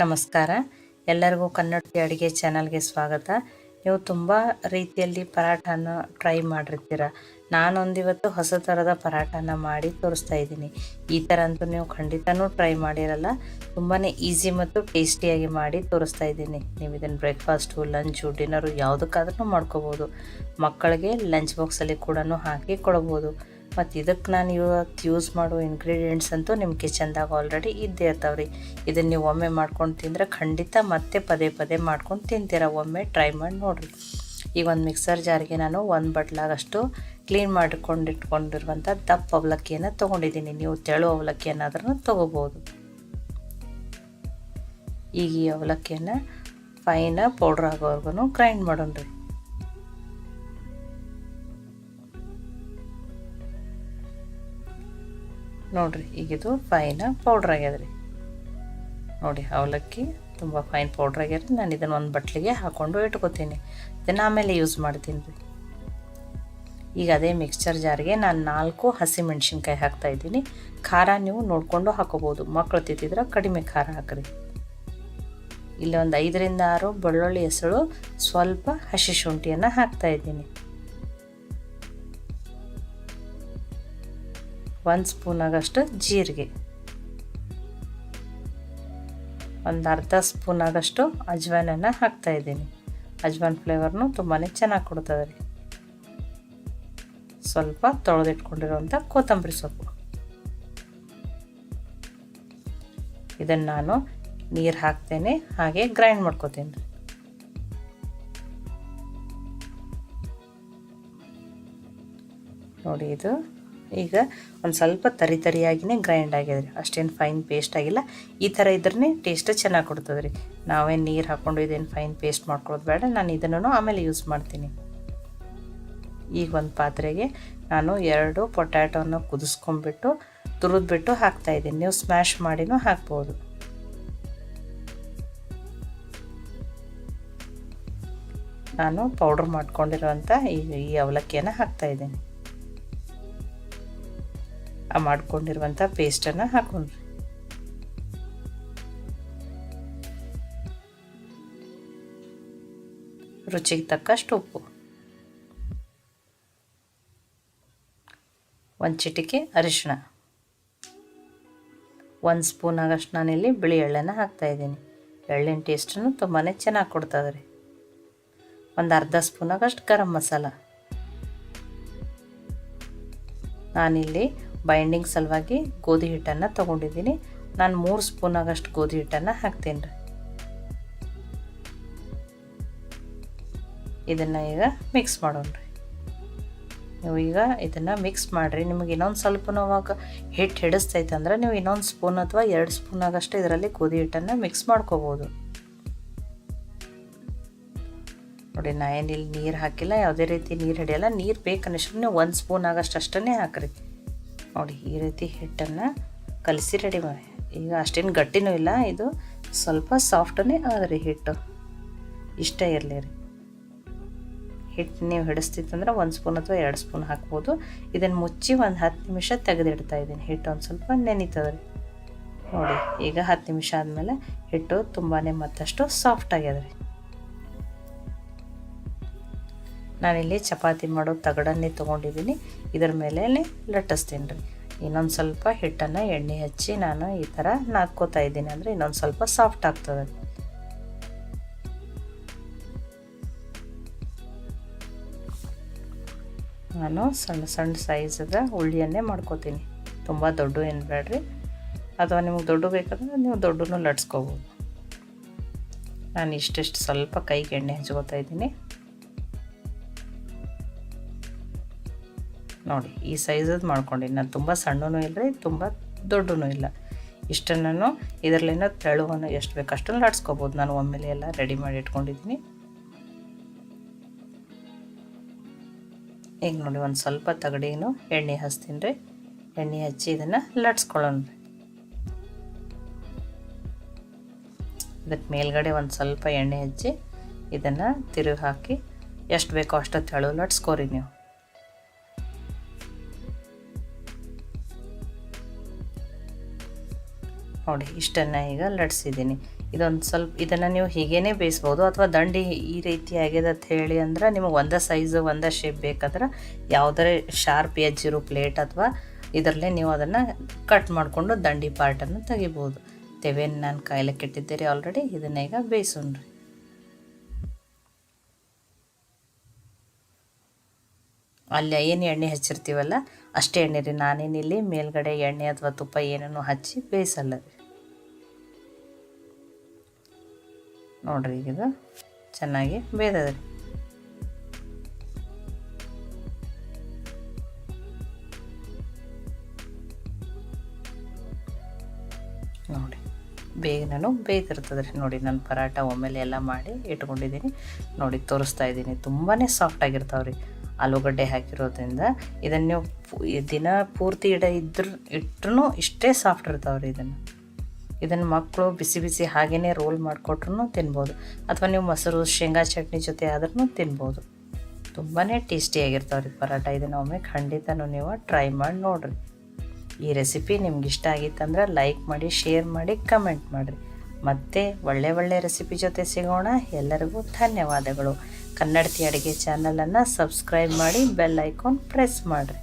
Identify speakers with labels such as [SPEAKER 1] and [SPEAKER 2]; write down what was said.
[SPEAKER 1] ನಮಸ್ಕಾರ. ಎಲ್ಲರಿಗೂ ಕನ್ನಡತಿ ಅಡುಗೆ ಚಾನಲ್ಗೆ ಸ್ವಾಗತ. ನೀವು ತುಂಬ ರೀತಿಯಲ್ಲಿ ಪರಾಠನ ಟ್ರೈ ಮಾಡಿರ್ತೀರ? ನಾನೊಂದಿವತ್ತು ಹೊಸ ಥರದ ಪರಾಠನ ಮಾಡಿ ತೋರಿಸ್ತಾ ಇದ್ದೀನಿ. ಈ ಥರ ಅಂತೂ ನೀವು ಖಂಡಿತನೂ ಟ್ರೈ ಮಾಡಿರಲ್ಲ. ತುಂಬಾ ಈಸಿ ಮತ್ತು ಟೇಸ್ಟಿಯಾಗಿ ಮಾಡಿ ತೋರಿಸ್ತಾ ಇದ್ದೀನಿ. ನೀವು ಇದನ್ನು ಬ್ರೇಕ್ಫಾಸ್ಟು, ಲಂಚು, ಡಿನ್ನರು ಯಾವುದಕ್ಕಾದ್ರೂ ಮಾಡ್ಕೋಬೋದು. ಮಕ್ಕಳಿಗೆ ಲಂಚ್ ಬಾಕ್ಸಲ್ಲಿ ಕೂಡ ಹಾಕಿ ಕೊಡ್ಬೋದು. ಮತ್ತು ಇದಕ್ಕೆ ನಾನು ಇವತ್ತು ಯೂಸ್ ಮಾಡೋ ಇನ್ಗ್ರೀಡಿಯೆಂಟ್ಸ್ ಅಂತೂ ನಿಮ್ಮ ಕಿಚನ್ದಾಗ ಆಲ್ರೆಡಿ ಇದ್ದೇ ಇರ್ತಾವ್ರಿ. ಇದನ್ನು ನೀವು ಒಮ್ಮೆ ಮಾಡ್ಕೊಂಡು ತಿಂದರೆ ಖಂಡಿತ ಮತ್ತೆ ಪದೇ ಪದೇ ಮಾಡ್ಕೊಂಡು ತಿಂತೀರ. ಒಮ್ಮೆ ಟ್ರೈ ಮಾಡಿ ನೋಡಿರಿ. ಈಗ ಒಂದು ಮಿಕ್ಸರ್ ಜಾರಿಗೆ ನಾನು ಒಂದು ಬಟ್ಲಾಗಷ್ಟು ಕ್ಲೀನ್ ಮಾಡಿಕೊಂಡು ಇಟ್ಕೊಂಡಿರುವಂಥ ದಪ್ಪ ಅವಲಕ್ಕಿಯನ್ನು ತೊಗೊಂಡಿದ್ದೀನಿ. ನೀವು ತೆಳು ಅವಲಕ್ಕಿಯನ್ನಾದ್ರೂ ತೊಗೋಬೋದು. ಈಗ ಈ ಅವಲಕ್ಕಿಯನ್ನು ಫೈನ ಪೌಡ್ರ್ ಆಗೋವರೆಗೂ ಗ್ರೈಂಡ್ ಮಾಡೋಣ್ರಿ. ನೋಡಿರಿ, ಈಗಿದು ಫೈನ್ ಪೌಡ್ರ್ ಆಗ್ಯದ್ರಿ. ನೋಡಿ, ಅವಲಕ್ಕಿ ತುಂಬ ಫೈನ್ ಪೌಡ್ರ್ ಆಗ್ಯದ ನಾನು ಇದನ್ನು ಒಂದು ಬಟ್ಲಿಗೆ ಹಾಕ್ಕೊಂಡು ಇಟ್ಕೋತೀನಿ. ಇದನ್ನು ಆಮೇಲೆ ಯೂಸ್ ಮಾಡ್ತೀನಿ ರೀ. ಈಗ ಅದೇ ಮಿಕ್ಸ್ಚರ್ ಜಾರಿಗೆ ನಾನು ನಾಲ್ಕು ಹಸಿ ಹಾಕ್ತಾ ಇದ್ದೀನಿ. ಖಾರ ನೀವು ನೋಡಿಕೊಂಡು ಹಾಕೋಬೋದು. ಮಕ್ಕಳು ತಿಂತಿದ್ರೆ ಕಡಿಮೆ ಖಾರ ಹಾಕ್ರಿ. ಇಲ್ಲಿ ಒಂದು ಐದರಿಂದ ಆರು ಬೆಳ್ಳುಳ್ಳಿ ಹೆಸಳು ಸ್ವಲ್ಪ ಹಸಿ ಶುಂಠಿಯನ್ನು ಹಾಕ್ತಾಯಿದ್ದೀನಿ ಒಂದು ಸ್ಪೂನಾಗಷ್ಟು ಜೀರಿಗೆ. ಒಂದು ಅರ್ಧ ಸ್ಪೂನ್ ಆಗಷ್ಟು ಅಜ್ವಾನನ್ನು ಹಾಕ್ತಾಯಿದ್ದೀನಿ ಅಜ್ವಾನ್ ಫ್ಲೇವರ್ನು ತುಂಬಾ ಚೆನ್ನಾಗಿ ಕೊಡ್ತದೆ ರೀ ಸ್ವಲ್ಪ ತೊಳೆದಿಟ್ಕೊಂಡಿರುವಂಥ ಕೊತ್ತಂಬರಿ ಸೊಪ್ಪು. ಇದನ್ನು ನಾನು ನೀರು ಹಾಕ್ತೇನೆ, ಹಾಗೆ ಗ್ರೈಂಡ್ ಮಾಡ್ಕೋತೀನಿ. ನೋಡಿ ಇದು ಈಗ ಒಂದು ಸ್ವಲ್ಪ ತರಿ ತರಿಯಾಗಿನೇ ಗ್ರೈಂಡ್ ರೀ ಅಷ್ಟೇನು ಫೈನ್ ಪೇಸ್ಟ್ ಆಗಿಲ್ಲ. ಈ ಥರ ಇದ್ರೇ ಟೇಸ್ಟ್ ಚೆನ್ನಾಗಿ ಕೊಡ್ತದೆ ರೀ ನಾವೇನು ನೀರು ಹಾಕ್ಕೊಂಡು ಇದೇನು ಫೈನ್ ಪೇಸ್ಟ್ ಮಾಡ್ಕೊಳ್ಳೋದು ಬೇಡ. ನಾನು ಇದನ್ನು ಆಮೇಲೆ ಯೂಸ್ ಮಾಡ್ತೀನಿ. ಈಗ ಒಂದು ಪಾತ್ರೆಗೆ ನಾನು ಎರಡು ಪೊಟ್ಯಾಟೋನ ಕುದಿಸ್ಕೊಂಡ್ಬಿಟ್ಟು ತುರಿದ್ಬಿಟ್ಟು ಹಾಕ್ತಾಯಿದ್ದೀನಿ ನೀವು ಸ್ಮ್ಯಾಶ್ ಮಾಡಿನೂ ಹಾಕ್ಬೋದು. ನಾನು ಪೌಡ್ರ್ ಮಾಡ್ಕೊಂಡಿರುವಂಥ ಈ ಈ ಅವಲಕ್ಕಿಯನ್ನು ಹಾಕ್ತಾಯಿದ್ದೀನಿ ಮಾಡ್ಕೊಂಡಿರುವಂಥ ಪೇಸ್ಟನ್ನು ಹಾಕೊಂಡ್ರಿ ರುಚಿಗೆ ತಕ್ಕಷ್ಟು ಉಪ್ಪು. ಒಂದು ಚಿಟಿಕೆ ಅರಿಶಿಣ. ಒಂದು ಸ್ಪೂನ್ ಆಗಷ್ಟು ನಾನಿಲ್ಲಿ ಬಿಳಿ ಎಳ್ಳನ್ನು ಹಾಕ್ತಾಯಿದ್ದೀನಿ ಎಳ್ಳಿನ ಟೇಸ್ಟನ್ನು ತುಂಬಾ ಚೆನ್ನಾಗಿ ಕೊಡ್ತದೆ ರೀ ಒಂದು ಅರ್ಧ ಸ್ಪೂನ್ ಆಗಷ್ಟು ಗರಂ ಮಸಾಲ. ನಾನಿಲ್ಲಿ ಬೈಂಡಿಂಗ್ ಸಲುವಾಗಿ ಗೋಧಿ ಹಿಟ್ಟನ್ನು ತೊಗೊಂಡಿದ್ದೀನಿ. ನಾನು ಮೂರು ಸ್ಪೂನ್ ಆಗಷ್ಟು ಗೋಧಿ ಹಿಟ್ಟನ್ನು ಹಾಕ್ತೀನಿ ರೀ. ಇದನ್ನು ಈಗ ಮಿಕ್ಸ್ ಮಾಡೋಣ ರೀ. ನೀವು ಈಗ ಇದನ್ನು ಮಿಕ್ಸ್ ಮಾಡಿರಿ. ನಿಮಗೆ ಇನ್ನೊಂದು ಸ್ವಲ್ಪ ಅವಾಗ ಹಿಟ್ಟು ಹಿಡಿಸ್ತೈತಂದ್ರೆ ನೀವು ಇನ್ನೊಂದು ಸ್ಪೂನ್ ಅಥವಾ ಎರಡು ಸ್ಪೂನ್ ಆಗಷ್ಟು ಇದರಲ್ಲಿ ಗೋಧಿ ಹಿಟ್ಟನ್ನು ಮಿಕ್ಸ್ ಮಾಡ್ಕೋಬೋದು. ನೋಡಿ, ನಾ ಏನಿಲ್ಲಿ ನೀರು ಹಾಕಿಲ್ಲ, ಯಾವುದೇ ರೀತಿ ನೀರು ಹಿಡಿಯಲ್ಲ, ನೀರು ಬೇಕನ್ನಷ್ಟು ನೀವು ಒಂದು ಸ್ಪೂನ್ ಆಗಷ್ಟು ಅಷ್ಟೇ ಹಾಕ್ರಿ. ನೋಡಿ ಈ ರೀತಿ ಹಿಟ್ಟನ್ನು ಕಲಸಿ ರೆಡಿ ಮಾಡಿ. ಈಗ ಅಷ್ಟೇನು ಗಟ್ಟಿನೂ ಇಲ್ಲ, ಇದು ಸ್ವಲ್ಪ ಸಾಫ್ಟನೇ ಆದ್ರಿ ಹಿಟ್ಟು. ಇಷ್ಟ ಇರಲಿ ರೀ. ಹಿಟ್ಟು ನೀವು ಹಿಡಿಸ್ತಿತ್ತಂದ್ರೆ ಒಂದು ಸ್ಪೂನ್ ಅಥವಾ ಎರಡು ಸ್ಪೂನ್ ಹಾಕ್ಬೋದು. ಇದನ್ನು ಮುಚ್ಚಿ ಒಂದು ಹತ್ತು ನಿಮಿಷ ತೆಗೆದಿಡ್ತಾ ಇದ್ದೀನಿ. ಹಿಟ್ಟು ಒಂದು ಸ್ವಲ್ಪ ನೆನೀತದೆ ನೋಡಿ, ಈಗ ಹತ್ತು ನಿಮಿಷ ಆದಮೇಲೆ ಹಿಟ್ಟು ತುಂಬಾ ಮತ್ತಷ್ಟು ಸಾಫ್ಟ್ ಆಗ್ಯದ ರೀ. ನಾನಿಲ್ಲಿ ಚಪಾತಿ ಮಾಡೋ ತಗಡನ್ನೇ ತೊಗೊಂಡಿದ್ದೀನಿ. ಇದ್ರ ಮೇಲೆ ಲಟ್ಟಿಸ್ತೀನಿ ರೀ ಇನ್ನೊಂದು ಸ್ವಲ್ಪ ಹಿಟ್ಟನ್ನು ಎಣ್ಣೆ ಹಚ್ಚಿ ನಾನು ಈ ಥರ ನಾದ್ಕೋತಾ ಇದ್ದೀನಿ ಅಂದರೆ ಇನ್ನೊಂದು ಸ್ವಲ್ಪ ಸಾಫ್ಟ್ ಆಗ್ತದೆ. ನಾನು ಸಣ್ಣ ಸಣ್ಣ ಸೈಜದ ಉಳ್ಳಿಯನ್ನೇ ಮಾಡ್ಕೋತೀನಿ. ತುಂಬ ದೊಡ್ಡ ಏನು ಬೇಡ್ರಿ. ಅಥವಾ ನಿಮಗೆ ದೊಡ್ಡ ಬೇಕಂದ್ರೆ ನೀವು ದೊಡ್ಡನೂ ಲಟ್ಸ್ಕೋಬೋದು. ನಾನು ಇಷ್ಟಿಷ್ಟು ಸ್ವಲ್ಪ ಕೈಗೆ ಎಣ್ಣೆ ಹಚ್ಕೋತಾ ಇದ್ದೀನಿ. ನೋಡಿ, ಈ ಸೈಜದ್ದು ಮಾಡ್ಕೊಂಡಿದ್ದೀನಿ ನಾನು ತುಂಬ ಸಣ್ಣನೂ ಇಲ್ಲ ರೀ ತುಂಬ ದೊಡ್ಡನೂ ಇಲ್ಲ. ಇಷ್ಟನ್ನು ಇದರಲ್ಲಿನ ತೆಳುವನ್ನು ಎಷ್ಟು ಬೇಕು ಅಷ್ಟನ್ನು ನಾನು ಒಮ್ಮೆಲೆ ಎಲ್ಲ ರೆಡಿ ಮಾಡಿ ಇಟ್ಕೊಂಡಿದ್ದೀನಿ ಈಗ ನೋಡಿ, ಒಂದು ಸ್ವಲ್ಪ ತಗಡಿನೂ ಎಣ್ಣೆ ಹಚ್ತೀನಿ ರೀ. ಎಣ್ಣೆ ಹಚ್ಚಿ ಇದನ್ನು ಲಟ್ಸ್ಕೊಳ್ಳೋಣ ರೀ. ಇದಕ್ಕೆ ಮೇಲ್ಗಡೆ ಒಂದು ಸ್ವಲ್ಪ ಎಣ್ಣೆ ಹಚ್ಚಿ ಇದನ್ನು ತಿರುಗಿ ಹಾಕಿ ಎಷ್ಟು ಬೇಕೋ ಅಷ್ಟು ತೆಳು ಲಟ್ಸ್ಕೋರಿ ನೀವು. ನೋಡಿ, ಇಷ್ಟನ್ನು ಈಗ ಲಟ್ಸಿದ್ದೀನಿ ಇದೊಂದು ಸ್ವಲ್ಪ, ಇದನ್ನು ನೀವು ಹೀಗೇ ಬೇಯಿಸ್ಬೋದು ಅಥವಾ ದಂಡಿ ಈ ರೀತಿ ಆಗ್ಯದ ಅಂತ ಹೇಳಿ ಅಂದ್ರೆ ನಿಮಗೆ ಒಂದೇ ಸೈಜು ಒಂದೇ ಶೇಪ್ ಬೇಕಾದ್ರೆ ಯಾವುದೇ ಶಾರ್ಪ್ ಎಜ್ಜಿರೋ ಪ್ಲೇಟ್ ಅಥವಾ ಇದರಲ್ಲೇ ನೀವು ಅದನ್ನು ಕಟ್ ಮಾಡಿಕೊಂಡು ದಂಡಿ ಪಾರ್ಟನ್ನು ತೆಗಿಬೋದು. ತೆವೆಯನ್ನು ನಾನು ಕಾಯ್ಲಿಕ್ಕೆ ಇಟ್ಟಿದ್ದೀರಿ ಆಲ್ರೆಡಿ ಇದನ್ನ ಈಗ ಬೇಯಿಸೋಣ್ರಿ. ಅಲ್ಲಿ ಏನು ಎಣ್ಣೆ ಹಚ್ಚಿರ್ತೀವಲ್ಲ, ಅಷ್ಟೇ ಎಣ್ಣೆ ರೀ. ನಾನೇನಿಲ್ಲಿ ಮೇಲ್ಗಡೆ ಎಣ್ಣೆ ಅಥವಾ ತುಪ್ಪ ಏನನ್ನು ಹಚ್ಚಿ ಬೇಯಿಸಲ್ಲ ನೋಡ್ರಿ ಈಗ ಇದು ಚೆನ್ನಾಗಿ ಬೇಯ್ದದ ರೀ. ನೋಡಿ ಬೇಗ ನಾನು ಬೇಯ್ತಿರ್ತದೆ ರೀ. ನೋಡಿ ನಾನು ಪರಾಟ ಒಮ್ಮೆಲೆ ಎಲ್ಲ ಮಾಡಿ ಇಟ್ಕೊಂಡಿದ್ದೀನಿ. ನೋಡಿ, ತೋರಿಸ್ತಾ ಇದ್ದೀನಿ. ತುಂಬಾ ಸಾಫ್ಟ್ ರೀ ಆಲೂಗಡ್ಡೆ ಹಾಕಿರೋದ್ರಿಂದ ಇದನ್ನು ನೀವು ದಿನ ಪೂರ್ತಿ ಇಡ ಇದ್ರ ಇಟ್ರೂ ಇಷ್ಟೇ ಸಾಫ್ಟ್ ಇರ್ತಾವೆ ರೀ ಇದನ್ನು. ಇದನ್ನು ಮಕ್ಕಳು ಬಿಸಿ ಬಿಸಿ ಹಾಗೇ ರೋಲ್ ಮಾಡಿಕೊಟ್ರು ತಿನ್ಬೋದು. ಅಥವಾ ನೀವು ಮೊಸರು, ಶೇಂಗಾ ಚಟ್ನಿ ಜೊತೆ ಆದ್ರೂ ತಿನ್ಬೋದು. ತುಂಬಾ ಟೇಸ್ಟಿಯಾಗಿರ್ತಾವೆ ರೀ ಪರೋಟ ಇದನ್ನು ಒಮ್ಮೆ ಖಂಡಿತನೂ ನೀವು ಟ್ರೈ ಮಾಡಿ ನೋಡಿರಿ. ಈ ರೆಸಿಪಿ ನಿಮ್ಗೆ ಇಷ್ಟ ಆಗಿತ್ತಂದ್ರೆ ಲೈಕ್ ಮಾಡಿ, ಶೇರ್ ಮಾಡಿ, ಕಮೆಂಟ್ ಮಾಡಿರಿ. ಮತ್ತೆ ಒಳ್ಳೆ ಒಳ್ಳೆ ರೆಸಿಪಿ ಜೊತೆ ಸಿಗೋಣ. ಎಲ್ಲರಿಗೂ ಧನ್ಯವಾದಗಳು. ಕನ್ನಡತಿ ಅಡುಗೆ ಚಾನಲನ್ನು ಸಬ್ಸ್ಕ್ರೈಬ್ ಮಾಡಿ ಬೆಲ್ ಐಕಾನ್ ಪ್ರೆಸ್ ಮಾಡಿರಿ.